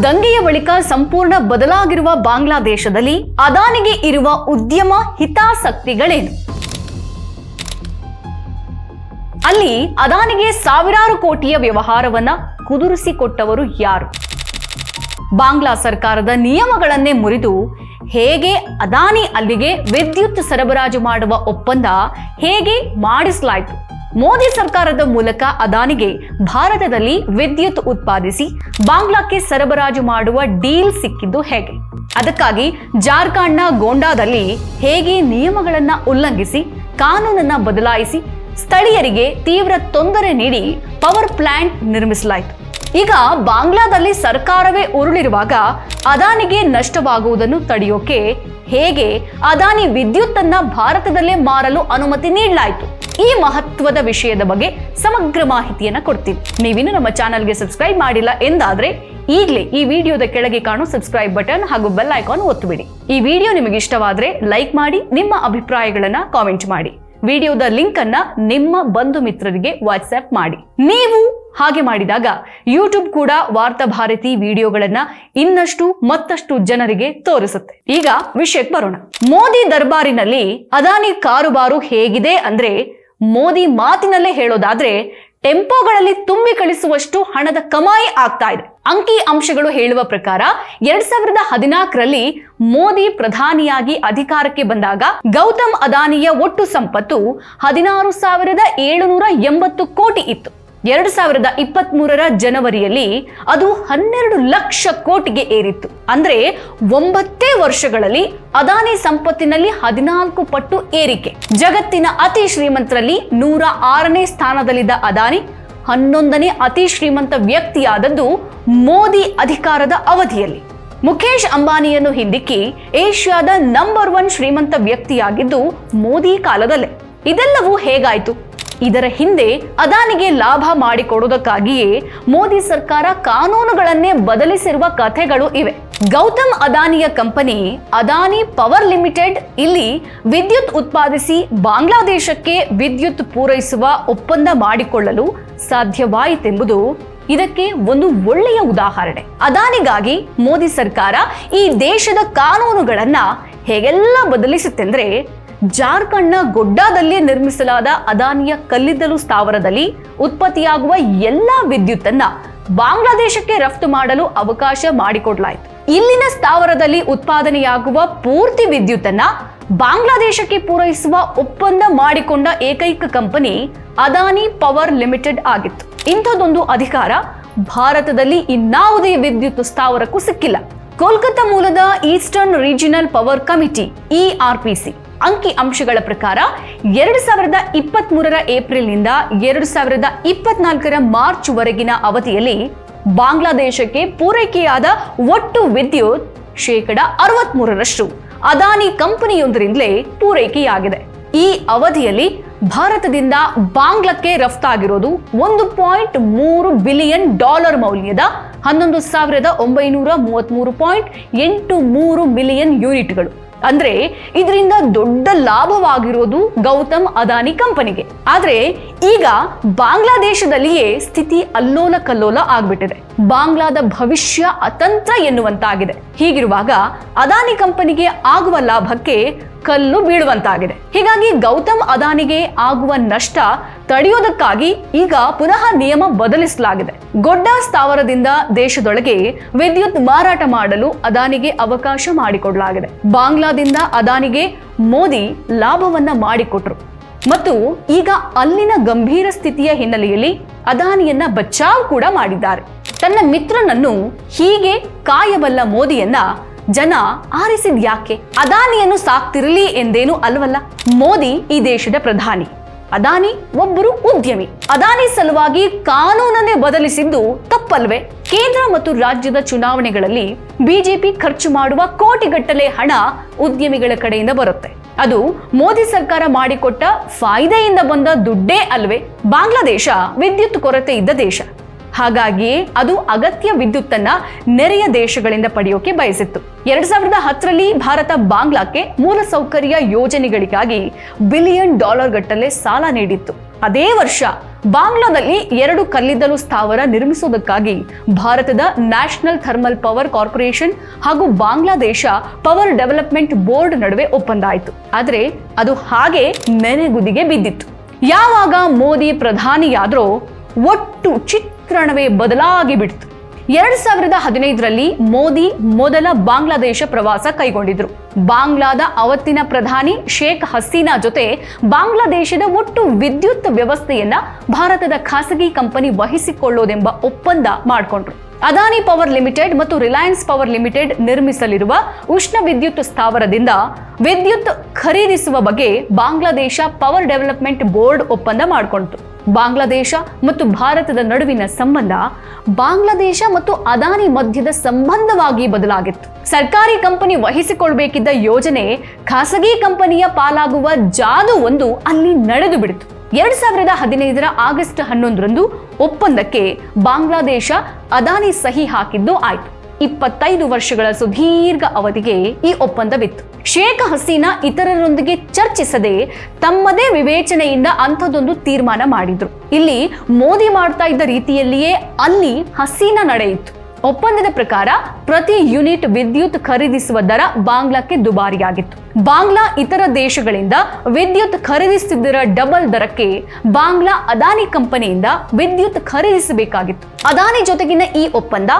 ದಂಗೆಯ ಬಳಿಕ ಸಂಪೂರ್ಣ ಬದಲಾಗಿರುವ ಬಾಂಗ್ಲಾದೇಶದಲ್ಲಿ ಅದಾನಿಗೆ ಇರುವ ಉದ್ಯಮ ಹಿತಾಸಕ್ತಿಗಳೇನು? ಅಲ್ಲಿ ಅದಾನಿಗೆ ಸಾವಿರಾರು ಕೋಟಿಯ ವ್ಯವಹಾರವನ್ನ ಕುದುರಿಸಿಕೊಟ್ಟವರು ಯಾರು? ಬಾಂಗ್ಲಾ ಸರ್ಕಾರದ ನಿಯಮಗಳನ್ನೇ ಮುರಿದು ಹೇಗೆ ಅದಾನಿ ಅಲ್ಲಿಗೆ ವಿದ್ಯುತ್ ಸರಬರಾಜು ಮಾಡುವ ಒಪ್ಪಂದ ಹೇಗೆ ಮಾಡಿಸಲಾಯಿತು? ಮೋದಿ ಸರ್ಕಾರದ ಮೂಲಕ ಅದಾನಿಗೆ ಭಾರತದಲ್ಲಿ ವಿದ್ಯುತ್ ಉತ್ಪಾದಿಸಿ ಬಾಂಗ್ಲಾಕ್ಕೆ ಸರಬರಾಜು ಮಾಡುವ ಡೀಲ್ ಸಿಕ್ಕಿದ್ದು ಹೇಗೆ? ಅದಕ್ಕಾಗಿ ಜಾರ್ಖಂಡ್ನ ಗೋಂಡಾದಲ್ಲಿ ಹೇಗೆ ನಿಯಮಗಳನ್ನ ಉಲ್ಲಂಘಿಸಿ, ಕಾನೂನನ್ನ ಬದಲಾಯಿಸಿ ಸ್ಥಳೀಯರಿಗೆ ತೀವ್ರ ತೊಂದರೆ ನೀಡಿ ಪವರ್ ಪ್ಲಾಂಟ್ ನಿರ್ಮಿಸಲಾಯಿತು. ಈಗ ಬಾಂಗ್ಲಾದಲ್ಲಿ ಸರ್ಕಾರವೇ ಉರುಳಿರುವಾಗ ಅದಾನಿಗೆ ನಷ್ಟವಾಗುವುದನ್ನು ತಡೆಯೋಕೆ ಹೇಗೆ ಅದಾನಿ ವಿದ್ಯುತ್ತನ್ನ ಭಾರತದಲ್ಲೇ ಮಾರಲು ಅನುಮತಿ ನೀಡಲಾಯಿತು? ಈ ಮಹತ್ವದ ವಿಷಯದ ಬಗ್ಗೆ ಸಮಗ್ರ ಮಾಹಿತಿಯನ್ನ ಕೊಡ್ತೀವಿ. ನೀವಿನ್ನು ನಮ್ಮ ಚಾನಲ್ಗೆ ಸಬ್ಸ್ಕ್ರೈಬ್ ಮಾಡಿಲ್ಲ ಎಂದಾದ್ರೆ ಈಗಲೇ ಈ ವಿಡಿಯೋದ ಕೆಳಗೆ ಕಾಣೋ ಸಬ್ಸ್ಕ್ರೈಬ್ ಬಟನ್ ಹಾಗೂ ಬೆಲ್ ಐಕಾನ್ ಒತ್ತುಬಿಡಿ. ಈ ವಿಡಿಯೋ ನಿಮಗೆ ಇಷ್ಟವಾದ್ರೆ ಲೈಕ್ ಮಾಡಿ, ನಿಮ್ಮ ಅಭಿಪ್ರಾಯಗಳನ್ನ ಕಾಮೆಂಟ್ ಮಾಡಿ. ವಿಡಿಯೋದ ಲಿಂಕ್ ಅನ್ನ ನಿಮ್ಮ ಬಂಧು ಮಿತ್ರರಿಗೆ ವಾಟ್ಸ್ಆಪ್ ಮಾಡಿ. ನೀವು ಹಾಗೆ ಮಾಡಿದಾಗ ಯೂಟ್ಯೂಬ್ ಕೂಡ ವಾರ್ತಾ ಭಾರತಿ ವಿಡಿಯೋಗಳನ್ನ ಇನ್ನಷ್ಟು ಮತ್ತಷ್ಟು ಜನರಿಗೆ ತೋರಿಸುತ್ತೆ. ಈಗ ವಿಷಯಕ್ಕೆ ಬರೋಣ. ಮೋದಿ ದರ್ಬಾರಿನಲ್ಲಿ ಅದಾನಿ ಕಾರುಬಾರು ಹೇಗಿದೆ ಅಂದ್ರೆ ಮೋದಿ ಮಾತಿನಲ್ಲೇ ಹೇಳೋದಾದ್ರೆ ಟೆಂಪೋಗಳಲ್ಲಿ ತುಂಬಿ ಕಳಿಸುವಷ್ಟು ಹಣದ ಕಮಾಯಿ ಆಗ್ತಾ ಇದೆ. ಅಂಕಿ ಅಂಶಗಳು ಹೇಳುವ ಪ್ರಕಾರ ಎರಡ್ ಸಾವಿರದ ಹದಿನಾಲ್ಕರಲ್ಲಿ ಮೋದಿ ಪ್ರಧಾನಿಯಾಗಿ ಅಧಿಕಾರಕ್ಕೆ ಬಂದಾಗ ಗೌತಮ್ ಅದಾನಿಯ ಒಟ್ಟು ಸಂಪತ್ತು ಹದಿನಾರು ಸಾವಿರದ ಏಳುನೂರ ಎಂಬತ್ತು ಕೋಟಿ ಇತ್ತು. ಎರಡು ಸಾವಿರದ ಇಪ್ಪತ್ತ್ ಮೂರರ ಜನವರಿಯಲ್ಲಿ ಅದು ಹನ್ನೆರಡು ಲಕ್ಷ ಕೋಟಿಗೆ ಏರಿತ್ತು. ಅಂದ್ರೆ ಒಂಬತ್ತೇ ವರ್ಷಗಳಲ್ಲಿ ಅದಾನಿ ಸಂಪತ್ತಿನಲ್ಲಿ ಹದಿನಾಲ್ಕು ಪಟ್ಟು ಏರಿಕೆ. ಜಗತ್ತಿನ ಅತಿ ಶ್ರೀಮಂತರಲ್ಲಿ ನೂರ ಆರನೇ ಸ್ಥಾನದಲ್ಲಿದ್ದ ಅದಾನಿ ಹನ್ನೊಂದನೇ ಅತಿ ಶ್ರೀಮಂತ ವ್ಯಕ್ತಿಯಾದದ್ದು ಮೋದಿ ಅಧಿಕಾರದ ಅವಧಿಯಲ್ಲಿ. ಮುಖೇಶ್ ಅಂಬಾನಿಯನ್ನು ಹಿಂದಿಕ್ಕಿ ಏಷ್ಯಾದ ನಂಬರ್ ಒನ್ ಶ್ರೀಮಂತ ವ್ಯಕ್ತಿಯಾಗಿದ್ದು ಮೋದಿ ಕಾಲದಲ್ಲೇ. ಇದೆಲ್ಲವೂ ಹೇಗಾಯ್ತು? ಇದರ ಹಿಂದೆ ಅದಾನಿಗೆ ಲಾಭ ಮಾಡಿಕೊಡುವುದಕ್ಕಾಗಿಯೇ ಮೋದಿ ಸರ್ಕಾರ ಕಾನೂನುಗಳನ್ನೇ ಬದಲಿಸಿರುವ ಕಥೆಗಳು ಇವೆ. ಗೌತಮ್ ಅದಾನಿಯ ಕಂಪನಿ ಅದಾನಿ ಪವರ್ ಲಿಮಿಟೆಡ್ ಇಲ್ಲಿ ವಿದ್ಯುತ್ ಉತ್ಪಾದಿಸಿ ಬಾಂಗ್ಲಾದೇಶಕ್ಕೆ ವಿದ್ಯುತ್ ಪೂರೈಸುವ ಒಪ್ಪಂದ ಮಾಡಿಕೊಳ್ಳಲು ಸಾಧ್ಯವಾಯಿತೆಂಬುದು ಇದಕ್ಕೆ ಒಂದು ಒಳ್ಳೆಯ ಉದಾಹರಣೆ. ಅದಾನಿಗಾಗಿ ಮೋದಿ ಸರ್ಕಾರ ಈ ದೇಶದ ಕಾನೂನುಗಳನ್ನ ಹೇಗೆಲ್ಲ ಬದಲಿಸುತ್ತೆಂದ್ರೆ ಜಾರ್ಖಂಡ್ನ ಗೊಡ್ಡಾದಲ್ಲಿ ನಿರ್ಮಿಸಲಾದ ಅದಾನಿಯ ಕಲ್ಲಿದ್ದಲು ಸ್ಥಾವರದಲ್ಲಿ ಉತ್ಪತ್ತಿಯಾಗುವ ಎಲ್ಲಾ ವಿದ್ಯುತ್ತನ್ನ ಬಾಂಗ್ಲಾದೇಶಕ್ಕೆ ರಫ್ತು ಮಾಡಲು ಅವಕಾಶ ಮಾಡಿಕೊಡ್ಲಾಯಿತು. ಇಲ್ಲಿನ ಸ್ಥಾವರದಲ್ಲಿ ಉತ್ಪಾದನೆಯಾಗುವ ಪೂರ್ತಿ ವಿದ್ಯುತ್ತನ್ನ ಬಾಂಗ್ಲಾದೇಶಕ್ಕೆ ಪೂರೈಸುವ ಒಪ್ಪಂದ ಮಾಡಿಕೊಂಡ ಏಕೈಕ ಕಂಪನಿ ಅದಾನಿ ಪವರ್ ಲಿಮಿಟೆಡ್ ಆಗಿತ್ತು. ಇಂಥದೊಂದು ಅಧಿಕಾರ ಭಾರತದಲ್ಲಿ ಇನ್ನಾವುದೇ ವಿದ್ಯುತ್ ಸ್ಥಾವರಕ್ಕೂ ಸಿಕ್ಕಿಲ್ಲ. ಕೋಲ್ಕತ್ತಾ ಮೂಲದ eastern regional power committee ERPC ಅಂಕಿ ಅಂಶಗಳ ಪ್ರಕಾರ ಎರಡು ಸಾವಿರದ ಇಪ್ಪತ್ತ್ ಮೂರರ ಏಪ್ರಿಲ್ನಿಂದ ಎರಡು ಸಾವಿರದ ಇಪ್ಪತ್ನಾಲ್ಕರ ಮಾರ್ಚ್ ವರೆಗಿನ ಅವಧಿಯಲ್ಲಿ ಬಾಂಗ್ಲಾದೇಶಕ್ಕೆ ಪೂರೈಕೆಯಾದ ಒಟ್ಟು ವಿದ್ಯುತ್ ಶೇಕಡ ಅರವತ್ಮೂರರಷ್ಟು. ಅದಾನಿ ಕಂಪನಿಯೊಂದರಿಂದಲೇ ಪೂರೈಕೆಯಾಗಿದೆ. ಈ ಅವಧಿಯಲ್ಲಿ ಭಾರತದಿಂದ ಬಾಂಗ್ಲಕ್ಕೆ ರಫ್ತಾಗಿರೋದು ಒಂದು ಪಾಯಿಂಟ್ ಮೂರು ಬಿಲಿಯನ್ ಡಾಲರ್ ಮೌಲ್ಯದ ಹನ್ನೊಂದು ಸಾವಿರದ ಒಂಬೈನೂರ ಮೂವತ್ತ್ಮೂರು ಪಾಯಿಂಟ್ ಎಂಟು ಮೂರು ಮಿಲಿಯನ್ ಯೂನಿಟ್ಗಳು. ಅಂದ್ರೆ ಇದರಿಂದ ದೊಡ್ಡ ಲಾಭವಾಗಿರೋದು ಗೌತಮ್ ಅದಾನಿ ಕಂಪನಿಗೆ. ಆದ್ರೆ ಈಗ ಬಾಂಗ್ಲಾದೇಶದಲ್ಲಿಯೇ ಸ್ಥಿತಿ ಅಲ್ಲೋಲ ಕಲ್ಲೋಲ ಆಗ್ಬಿಟ್ಟಿದೆ. ಬಾಂಗ್ಲಾದ ಭವಿಷ್ಯ ಅತಂತ್ರ ಎನ್ನುವಂತಾಗಿದೆ. ಹೀಗಿರುವಾಗ ಅದಾನಿ ಕಂಪನಿಗೆ ಆಗುವ ಲಾಭಕ್ಕೆ ಕಲ್ಲು ಬೀಳುವಂತಾಗಿದೆ. ಹೀಗಾಗಿ ಗೌತಮ್ ಅದಾನಿಗೆ ಆಗುವ ನಷ್ಟ ತಡೆಯೋದಕ್ಕಾಗಿ ಈಗ ಪುನಃ ನಿಯಮ ಬದಲಿಸಲಾಗಿದೆ. ಗೊಡ್ಡ ಸ್ಥಾವರದಿಂದ ದೇಶದೊಳಗೆ ವಿದ್ಯುತ್ ಮಾರಾಟ ಮಾಡಲು ಅದಾನಿಗೆ ಅವಕಾಶ ಮಾಡಿಕೊಡಲಾಗಿದೆ. ಬಾಂಗ್ಲಾದಿಂದ ಅದಾನಿಗೆ ಮೋದಿ ಲಾಭವನ್ನ ಮಾಡಿಕೊಟ್ರು. ಮತ್ತು ಈಗ ಅಲ್ಲಿನ ಗಂಭೀರ ಸ್ಥಿತಿಯ ಹಿನ್ನೆಲೆಯಲ್ಲಿ ಅದಾನಿಯನ್ನ ಬಚಾವ್ ಕೂಡ ಮಾಡಿದ್ದಾರೆ. ತನ್ನ ಮಿತ್ರನನ್ನು ಹೀಗೆ ಕಾಯಬಲ್ಲ ಮೋದಿಯನ್ನ ಜನ ಆರಿಸಿದ್ ಯಾಕೆ? ಅದಾನಿಯನ್ನು ಸಾಕ್ತಿರಲಿ ಎಂದೇನು ಅಲ್ವಲ್ಲ? ಮೋದಿ ಈ ದೇಶದ ಪ್ರಧಾನಿ. ಅದಾನಿ ಒಬ್ಬರು ಉದ್ಯಮಿ. ಅದಾನಿ ಸಲುವಾಗಿ ಕಾನೂನನ್ನೇ ಬದಲಿಸಿದ್ದು ತಪ್ಪಲ್ವೇ? ಕೇಂದ್ರ ಮತ್ತು ರಾಜ್ಯದ ಚುನಾವಣೆಗಳಲ್ಲಿ ಬಿಜೆಪಿ ಖರ್ಚು ಮಾಡುವ ಕೋಟಿಗಟ್ಟಲೆ ಹಣ ಉದ್ಯಮಿಗಳ ಕಡೆಯಿಂದ ಬರುತ್ತೆ. ಅದು ಮೋದಿ ಸರ್ಕಾರ ಮಾಡಿಕೊಟ್ಟ ಫಾಯ್ದೆಯಿಂದ ಬಂದ ದುಡ್ಡೇ ಅಲ್ವೇ? ಬಾಂಗ್ಲಾದೇಶ ವಿದ್ಯುತ್ ಕೊರತೆ ಇದ್ದ ದೇಶ. ಹಾಗಾಗಿಯೇ ಅದು ಅಗತ್ಯ ವಿದ್ಯುತ್ತನ್ನ ನೆರೆಯ ದೇಶಗಳಿಂದ ಪಡೆಯೋಕೆ ಬಯಸಿತ್ತು. ಎರಡ್ ಸಾವಿರದ ಹತ್ತರಲ್ಲಿ ಭಾರತ ಬಾಂಗ್ಲಾಕ್ಕೆ ಮೂಲಸೌಕರ್ಯ ಯೋಜನೆಗಳಿಗಾಗಿ ಬಿಲಿಯನ್ ಡಾಲರ್ ಗಟ್ಟಲೆ ಸಾಲ ನೀಡಿತ್ತು. ಅದೇ ವರ್ಷ ಬಾಂಗ್ಲಾದಲ್ಲಿ ಎರಡು ಕಲ್ಲಿದ್ದಲು ಸ್ಥಾವರ ನಿರ್ಮಿಸುವುದಕ್ಕಾಗಿ ಭಾರತದ ನ್ಯಾಷನಲ್ ಥರ್ಮಲ್ ಪವರ್ ಕಾರ್ಪೊರೇಷನ್ ಹಾಗೂ ಬಾಂಗ್ಲಾದೇಶ ಪವರ್ ಡೆವಲಪ್ಮೆಂಟ್ ಬೋರ್ಡ್ ನಡುವೆ ಒಪ್ಪಂದ ಆಯಿತು ಆದರೆ ಅದು ಹಾಗೆ ನೆನೆಗುದಿಗೆ ಬಿದ್ದಿತ್ತು. ಯಾವಾಗ ಮೋದಿ ಪ್ರಧಾನಿಯಾದರೂ ಒಟ್ಟು ಚಿತ್ರಣವೇ ಬದಲಾಗಿ ಬಿಡ್ತು. ಎರಡ್ ಸಾವಿರದ ಹದಿನೈದರಲ್ಲಿ ಮೋದಿ ಮೊದಲ ಬಾಂಗ್ಲಾದೇಶ ಪ್ರವಾಸ ಕೈಗೊಂಡಿದ್ರು. ಬಾಂಗ್ಲಾದ ಅವತ್ತಿನ ಪ್ರಧಾನಿ ಶೇಖ್ ಹಸೀನಾ ಜೊತೆ ಬಾಂಗ್ಲಾದೇಶದ ಒಟ್ಟು ವಿದ್ಯುತ್ ವ್ಯವಸ್ಥೆಯನ್ನ ಭಾರತದ ಖಾಸಗಿ ಕಂಪನಿ ವಹಿಸಿಕೊಳ್ಳೋದೆಂಬ ಒಪ್ಪಂದ ಮಾಡಿಕೊಂಡ್ರು. ಅದಾನಿ ಪವರ್ ಲಿಮಿಟೆಡ್ ಮತ್ತು ರಿಲಯನ್ಸ್ ಪವರ್ ಲಿಮಿಟೆಡ್ ನಿರ್ಮಿಸಲಿರುವ ಉಷ್ಣ ವಿದ್ಯುತ್ ಸ್ಥಾವರದಿಂದ ವಿದ್ಯುತ್ ಖರೀದಿಸುವ ಬಗ್ಗೆ ಬಾಂಗ್ಲಾದೇಶ ಪವರ್ ಡೆವಲಪ್ಮೆಂಟ್ ಬೋರ್ಡ್ ಒಪ್ಪಂದ ಮಾಡಿಕೊಂಡಿತು. ಬಾಂಗ್ಲಾದೇಶ ಮತ್ತು ಭಾರತದ ನಡುವಿನ ಸಂಬಂಧ ಬಾಂಗ್ಲಾದೇಶ ಮತ್ತು ಅದಾನಿ ಮಧ್ಯದ ಸಂಬಂಧವಾಗಿ ಬದಲಾಗಿತ್ತು. ಸರ್ಕಾರಿ ಕಂಪನಿ ವಹಿಸಿಕೊಳ್ಬೇಕಿದ್ದ ಯೋಜನೆ ಖಾಸಗಿ ಕಂಪನಿಯ ಪಾಲಾಗುವ ಜಾದು ಒಂದು ಅಲ್ಲಿ ನಡೆದು ಬಿಡಿತು ಎರಡ್ ಸಾವಿರದ ಹದಿನೈದರ ಆಗಸ್ಟ್ ಹನ್ನೊಂದರಂದು ಒಪ್ಪಂದಕ್ಕೆ ಬಾಂಗ್ಲಾದೇಶ ಅದಾನಿ ಸಹಿ ಹಾಕಿದ್ದು ಆಯ್ತು. ಇಪ್ಪತ್ತೈದು ವರ್ಷಗಳ ಸುದೀರ್ಘ ಅವಧಿಗೆ ಈ ಒಪ್ಪಂದವಿತ್ತು. ಶೇಖ್ ಹಸೀನಾ ಇತರರೊಂದಿಗೆ ಚರ್ಚಿಸದೆ ತಮ್ಮದೇ ವಿವೇಚನೆಯಿಂದ ಅಂಥದ್ದೊಂದು ತೀರ್ಮಾನ ಮಾಡಿದ್ರು. ಇಲ್ಲಿ ಮೋದಿ ಮಾಡ್ತಾ ಇದ್ದ ರೀತಿಯಲ್ಲಿಯೇ ಅಲ್ಲಿ ಹಸೀನಾ ನಡೆಯಿತು. ಒಪ್ಪಂದದ ಪ್ರಕಾರ ಪ್ರತಿ ಯೂನಿಟ್ ವಿದ್ಯುತ್ ಖರೀದಿಸುವ ದರ ಬಾಂಗ್ಲಾಕ್ಕೆ ದುಬಾರಿಯಾಗಿತ್ತು. ಬಾಂಗ್ಲಾ ಇತರ ದೇಶಗಳಿಂದ ವಿದ್ಯುತ್ ಖರೀದಿಸುತ್ತಿದ್ದರ ಡಬಲ್ ದರಕ್ಕೆ ಬಾಂಗ್ಲಾ ಅದಾನಿ ಕಂಪನಿಯಿಂದ ವಿದ್ಯುತ್ ಖರೀದಿಸಬೇಕಾಗಿತ್ತು. ಅದಾನಿ ಜೊತೆಗಿನ ಈ ಒಪ್ಪಂದ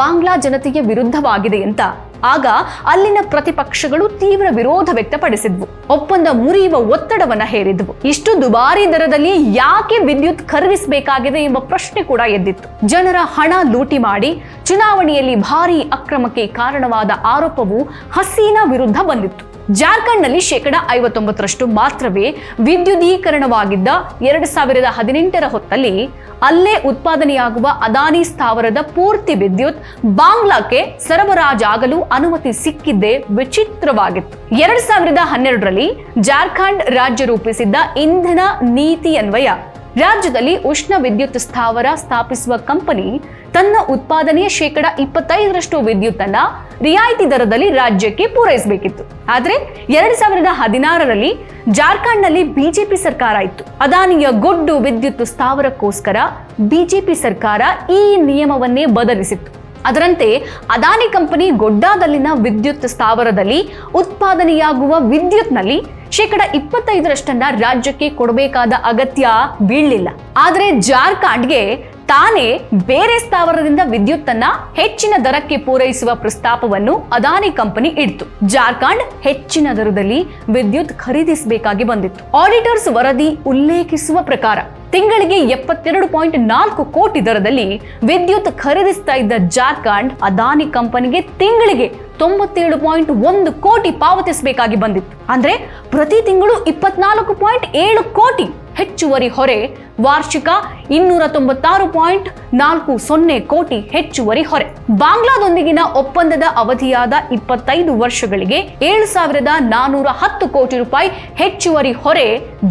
ಬಾಂಗ್ಲಾ ಜನತೆಗೆ ವಿರುದ್ಧವಾಗಿದೆ ಅಂತ ಆಗ ಅಲ್ಲಿನ ಪ್ರತಿಪಕ್ಷಗಳು ತೀವ್ರ ವಿರೋಧ ವ್ಯಕ್ತಪಡಿಸಿದ್ವು. ಒಪ್ಪಂದ ಮುರಿಯುವ ಒತ್ತಡವನ್ನ ಹೇರಿದ್ವು. ಇಷ್ಟು ದುಬಾರಿ ದರದಲ್ಲಿ ಯಾಕೆ ವಿದ್ಯುತ್ ಖರೀದಿಸಬೇಕಾಗಿದೆ ಎಂಬ ಪ್ರಶ್ನೆ ಕೂಡ ಎದ್ದಿತ್ತು. ಜನರ ಹಣ ಲೂಟಿ ಮಾಡಿ ಚುನಾವಣೆಯಲ್ಲಿ ಭಾರಿ ಅಕ್ರಮಕ್ಕೆ ಕಾರಣವಾದ ಆರೋಪವು ಹಸೀನಾ ವಿರುದ್ಧ ಬಂದಿತ್ತು. ಜಾರ್ಖಂಡ್ನಲ್ಲಿ ಶೇಕಡ ಐವತ್ತೊಂಬತ್ತರಷ್ಟು ಮಾತ್ರವೇ ವಿದ್ಯುದೀಕರಣವಾಗಿದ್ದ ಎರಡು ಸಾವಿರದ ಹದಿನೆಂಟರ ಹೊತ್ತಲ್ಲಿ ಅಲ್ಲೇ ಉತ್ಪಾದನೆಯಾಗುವ ಅದಾನಿ ಸ್ಥಾವರದ ಪೂರ್ತಿ ವಿದ್ಯುತ್ ಬಾಂಗ್ಲಾಕ್ಕೆ ಸರಬರಾಜಾಗಲು ಅನುಮತಿ ಸಿಕ್ಕಿದ್ದೇ ವಿಚಿತ್ರವಾಗಿತ್ತು. ಎರಡ್ ಸಾವಿರದ ಹನ್ನೆರಡರಲ್ಲಿ ಜಾರ್ಖಂಡ್ ರಾಜ್ಯ ರೂಪಿಸಿದ್ದ ಇಂಧನ ನೀತಿ ಅನ್ವಯ ರಾಜ್ಯದಲ್ಲಿ ಉಷ್ಣ ವಿದ್ಯುತ್ ಸ್ಥಾವರ ಸ್ಥಾಪಿಸುವ ಕಂಪನಿ ತನ್ನ ಉತ್ಪಾದನೆಯ ಶೇಕಡ ಇಪ್ಪತ್ತೈದರಷ್ಟು ವಿದ್ಯುತ್ತನ್ನ ರಿಯಾಯಿತಿ ದರದಲ್ಲಿ ರಾಜ್ಯಕ್ಕೆ ಪೂರೈಸಬೇಕಿತ್ತು. ಆದರೆ ಎರಡ್ ಸಾವಿರದ ಹದಿನಾರರಲ್ಲಿ ಜಾರ್ಖಂಡ್ನಲ್ಲಿ ಬಿಜೆಪಿ ಸರ್ಕಾರ ಇತ್ತು. ಅದಾನಿಯ ಗೊಡ್ಡು ವಿದ್ಯುತ್ ಸ್ಥಾವರಕ್ಕೋಸ್ಕರ ಬಿಜೆಪಿ ಸರ್ಕಾರ ಈ ನಿಯಮವನ್ನೇ ಬದಲಿಸಿತ್ತು. ಅದರಂತೆ ಅದಾನಿ ಕಂಪನಿ ಗೊಡ್ಡಾದಲ್ಲಿನ ವಿದ್ಯುತ್ ಸ್ಥಾವರದಲ್ಲಿ ಉತ್ಪಾದನೆಯಾಗುವ ವಿದ್ಯುತ್ನಲ್ಲಿ ಶೇಕಡ ಇಪ್ಪತ್ತೈದರಷ್ಟನ್ನ ರಾಜ್ಯಕ್ಕೆ ಕೊಡಬೇಕಾದ ಅಗತ್ಯ ಬೀಳಲಿಲ್ಲ. ಆದರೆ ಜಾರ್ಖಂಡ್ಗೆ ತಾನೇ ಬೇರೆ ಸ್ಥಾವರದಿಂದ ವಿದ್ಯುತ್ತನ್ನ ಹೆಚ್ಚಿನ ದರಕ್ಕೆ ಪೂರೈಸುವ ಪ್ರಸ್ತಾಪವನ್ನು ಅದಾನಿ ಕಂಪನಿ ಇಡ್ತು. ಜಾರ್ಖಂಡ್ ಹೆಚ್ಚಿನ ದರದಲ್ಲಿ ವಿದ್ಯುತ್ ಖರೀದಿಸಬೇಕಾಗಿ ಬಂದಿತ್ತು. ಆಡಿಟರ್ಸ್ ವರದಿ ಉಲ್ಲೇಖಿಸುವ ಪ್ರಕಾರ, ತಿಂಗಳಿಗೆ ಎಪ್ಪತ್ತೆರಡು ಪಾಯಿಂಟ್ ನಾಲ್ಕು ಕೋಟಿ ದರದಲ್ಲಿ ವಿದ್ಯುತ್ ಖರೀದಿಸ್ತಾ ಇದ್ದ ಜಾರ್ಖಂಡ್ ಅದಾನಿ ಕಂಪನಿಗೆ ತಿಂಗಳಿಗೆ ತೊಂಬತ್ತೇಳು ಪಾಯಿಂಟ್ ಒಂದು ಕೋಟಿ ಪಾವತಿಸಬೇಕಾಗಿ ಬಂದಿತ್ತು. ಅಂದ್ರೆ ಪ್ರತಿ ತಿಂಗಳು ಇಪ್ಪತ್ನಾಲ್ಕು ಪಾಯಿಂಟ್ ಏಳು ಕೋಟಿ ಹೆಚ್ಚುವರಿ ಹೊರೆ, ವಾರ್ಷಿಕ ಇನ್ನೂರ ತೊಂಬತ್ತಾರು ಪಾಯಿಂಟ್ ನಾಲ್ಕು ಸೊನ್ನೆ ಕೋಟಿ ಹೆಚ್ಚುವರಿ ಹೊರೆ. ಬಾಂಗ್ಲಾದೊಂದಿಗಿನ ಒಪ್ಪಂದದ ಅವಧಿಯಾದ ಇಪ್ಪತ್ತೈದು ವರ್ಷಗಳಿಗೆ ಏಳು ಸಾವಿರದ ನಾನೂರ ಹತ್ತು ಕೋಟಿ ರೂಪಾಯಿ ಹೆಚ್ಚುವರಿ ಹೊರೆ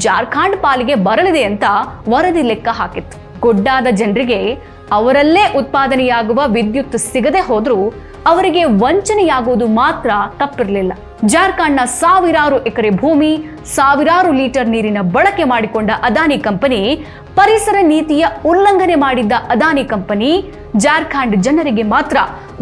ಜಾರ್ಖಂಡ್ ಪಾಲಿಗೆ ಬರಲಿದೆ ಅಂತ ವರದಿ ಲೆಕ್ಕ ಹಾಕಿತ್ತು. ಗೊಡ್ಡಾದ ಜನರಿಗೆ ಅವರಲ್ಲೇ ಉತ್ಪಾದನೆಯಾಗುವ ವಿದ್ಯುತ್ ಸಿಗದೆ ಹೋದ್ರೂ ಅವರಿಗೆ ವಂಚನೆಯಾಗುವುದು ಮಾತ್ರ ತಪ್ಪಿರಲಿಲ್ಲ. ಜಾರ್ಖಂಡ್ನ ಸಾವಿರಾರು ಎಕರೆ ಭೂಮಿ, ಸಾವಿರಾರು ಲೀಟರ್ ನೀರಿನ ಬಳಕೆ ಮಾಡಿಕೊಂಡ ಅದಾನಿ ಕಂಪನಿ, ಪರಿಸರ ನೀತಿಯ ಉಲ್ಲಂಘನೆ ಮಾಡಿದ್ದ ಅದಾನಿ ಕಂಪನಿ, ಜಾರ್ಖಂಡ್ ಜನರಿಗೆ ಮಾತ್ರ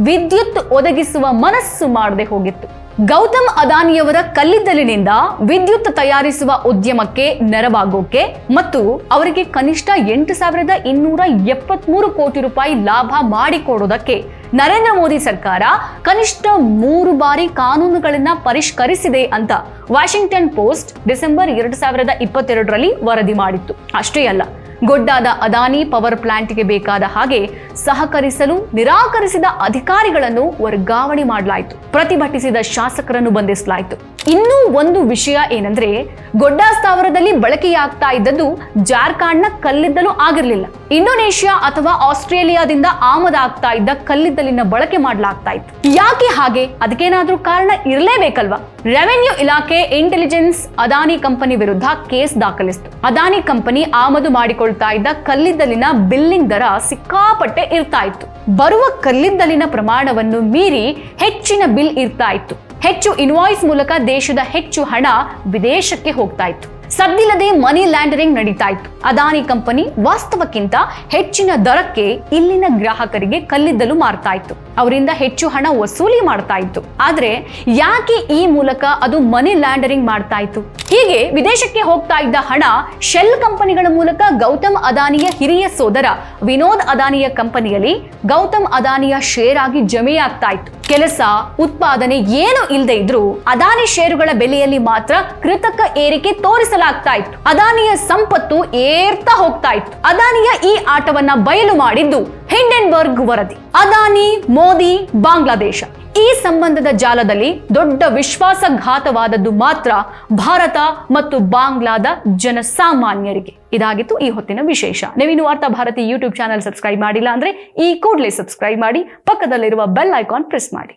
ವಿದ್ಯುತ್ ಒದಗಿಸುವ ಮನಸ್ಸು ಮಾಡದೆ ಹೋಗಿತ್ತು. ಗೌತಮ್ ಅದಾನಿಯವರ ಕಲ್ಲಿದ್ದಲಿನಿಂದ ವಿದ್ಯುತ್ ತಯಾರಿಸುವ ಉದ್ಯಮಕ್ಕೆ ನೆರವಾಗೋಕೆ ಮತ್ತು ಅವರಿಗೆ ಕನಿಷ್ಠ ಎಂಟು ಸಾವಿರದ ಇನ್ನೂರ ಎಪ್ಪತ್ಮೂರು ಕೋಟಿ ರೂಪಾಯಿ ಲಾಭ ಮಾಡಿಕೊಡೋದಕ್ಕೆ ನರೇಂದ್ರ ಮೋದಿ ಸರ್ಕಾರ ಕನಿಷ್ಠ ಮೂರು ಬಾರಿ ಕಾನೂನುಗಳನ್ನ ಪರಿಷ್ಕರಿಸಿದೆ ಅಂತ ವಾಷಿಂಗ್ಟನ್ ಪೋಸ್ಟ್ ಡಿಸೆಂಬರ್ ಎರಡು ಸಾವಿರದ ಇಪ್ಪತ್ತೆರಡರಲ್ಲಿ ವರದಿ ಮಾಡಿತ್ತು. ಅಷ್ಟೇ ಅಲ್ಲ ಗೊಡ್ಡಾದ ಅದಾನಿ ಪವರ್ ಪ್ಲಾಂಟ್ಗೆ ಬೇಕಾದ ಹಾಗೆ ಸಹಕರಿಸಲು ನಿರಾಕರಿಸಿದ ಅಧಿಕಾರಿಗಳನ್ನು ವರ್ಗಾವಣೆ ಮಾಡಲಾಯಿತು. ಪ್ರತಿಭಟಿಸಿದ ಶಾಸಕರನ್ನು ಬಂಧಿಸಲಾಯಿತು. ಇನ್ನೂ ಒಂದು ವಿಷಯ ಏನಂದ್ರೆ, ಗೊಡ್ಡ ಸ್ಥಾವರದಲ್ಲಿ ಬಳಕೆಯಾಗ್ತಾ ಇದ್ದದ್ದು ಜಾರ್ಖಂಡ್ನ ಕಲ್ಲಿದ್ದಲು ಆಗಿರಲಿಲ್ಲ. ಇಂಡೋನೇಷ್ಯಾ ಅಥವಾ ಆಸ್ಟ್ರೇಲಿಯಾದಿಂದ ಆಮದಾಗ್ತಾ ಇದ್ದ ಕಲ್ಲಿದ್ದಲಿನ ಬಳಕೆ ಮಾಡಲಾಗ್ತಾ ಇತ್ತು. ಯಾಕೆ ಹಾಗೆ? ಅದಕ್ಕೇನಾದ್ರೂ ಕಾರಣ ಇರಲೇಬೇಕಲ್ವಾ? ರೆವೆನ್ಯೂ ಇಲಾಖೆ ಇಂಟೆಲಿಜೆನ್ಸ್ ಅದಾನಿ ಕಂಪನಿ ವಿರುದ್ಧ ಕೇಸ್ ದಾಖಲಿಸಿತು. ಅದಾನಿ ಕಂಪನಿ ಆಮದು ಮಾಡಿಕೊಳ್ತಾ ಇದ್ದ ಕಲ್ಲಿದ್ದಲಿನ ಬಿಲ್ಲಿಂಗ್ ದರ ಸಿಕ್ಕಾಪಟ್ಟೆ ಇರ್ತಾ ಇತ್ತು. ಬರುವ ಕಲ್ಲಿದ್ದಲಿನ ಪ್ರಮಾಣವನ್ನು ಮೀರಿ ಹೆಚ್ಚಿನ ಬಿಲ್ ಇರ್ತಾ ಇತ್ತು. ಹೆಚ್ಚು ಇನ್ವಾಯ್ಸ್ ಮೂಲಕ ದೇಶದ ಹೆಚ್ಚು ಹಣ ವಿದೇಶಕ್ಕೆ ಹೋಗ್ತಾ ಇತ್ತು. ಸದ್ದಿಲ್ಲದೆ ಮನಿ ಲ್ಯಾಂಡರಿಂಗ್ ನಡೀತಾ ಇತ್ತು ಅದಾನಿ ಕಂಪನಿ ವಾಸ್ತವಕ್ಕಿಂತ ಹೆಚ್ಚಿನ ದರಕ್ಕೆ ಇಲ್ಲಿನ ಗ್ರಾಹಕರಿಗೆ ಕಲ್ಲಿದ್ದಲು ಮಾರ್ತಾ ಇತ್ತು ಅವರಿಂದ ಹೆಚ್ಚು ಹಣ ವಸೂಲಿ ಮಾಡ್ತಾ ಇತ್ತು ಆದ್ರೆ ಯಾಕೆ ಈ ಮೂಲಕ ಅದು ಮನಿ ಲ್ಯಾಂಡರಿಂಗ್ ಮಾಡ್ತಾ ಇತ್ತು ಹೀಗೆ ವಿದೇಶಕ್ಕೆ ಹೋಗ್ತಾ ಇದ್ದ ಹಣ ಶೆಲ್ ಕಂಪನಿಗಳ ಮೂಲಕ ಗೌತಮ್ ಅದಾನಿಯ ಹಿರಿಯ ಸೋದರ ವಿನೋದ್ ಅದಾನಿಯ ಕಂಪನಿಯಲ್ಲಿ ಗೌತಮ್ ಅದಾನಿಯ ಶೇರ್ ಆಗಿ ಜಮೆಯಾಗ್ತಾ ಇತ್ತು ಕೆಲಸ, ಉತ್ಪಾದನೆ ಏನು ಇಲ್ಲದೆ ಇದ್ರೂ ಅದಾನಿ ಷೇರುಗಳ ಬೆಲೆಯಲ್ಲಿ ಮಾತ್ರ ಕೃತಕ ಏರಿಕೆ ತೋರಿಸಲಾಗ್ತಾ ಇತ್ತು. ಅದಾನಿಯ ಸಂಪತ್ತು ಏರ್ತಾ ಹೋಗ್ತಾ ಇತ್ತು. ಅದಾನಿಯ ಈ ಆಟವನ್ನ ಬಯಲು ಮಾಡಿದ್ದು ಹಿಂಡೆನ್ಬರ್ಗ್ ವರದಿ. ಅದಾನಿ, ಮೋದಿ, ಬಾಂಗ್ಲಾದೇಶ. ಈ ಸಂಬಂಧದ ಜಾಲದಲ್ಲಿ ದೊಡ್ಡ ವಿಶ್ವಾಸಘಾತವಾದದ್ದು ಮಾತ್ರ ಭಾರತ ಮತ್ತು ಬಾಂಗ್ಲಾದ ಜನಸಾಮಾನ್ಯರಿಗೆ. ಇದಾಗಿತ್ತು ಈ ಹೊತ್ತಿನ ವಿಶೇಷ. ನೀವಿನ್ನು ವಾರ್ತಾ ಭಾರತಿ ಯೂಟ್ಯೂಬ್ ಚಾನಲ್ ಸಬ್ಸ್ಕ್ರೈಬ್ ಮಾಡಿಲ್ಲ ಅಂದ್ರೆ ಈ ಕೂಡಲೇ ಸಬ್ಸ್ಕ್ರೈಬ್ ಮಾಡಿ, ಪಕ್ಕದಲ್ಲಿರುವ ಬೆಲ್ ಐಕಾನ್ ಪ್ರೆಸ್ ಮಾಡಿ.